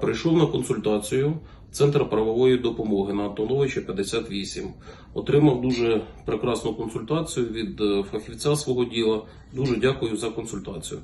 Прийшов на консультацію в Центр правової допомоги на Антоновича 58. Отримав дуже прекрасну консультацію від е, фахівця свого діла. Дуже дякую за консультацію.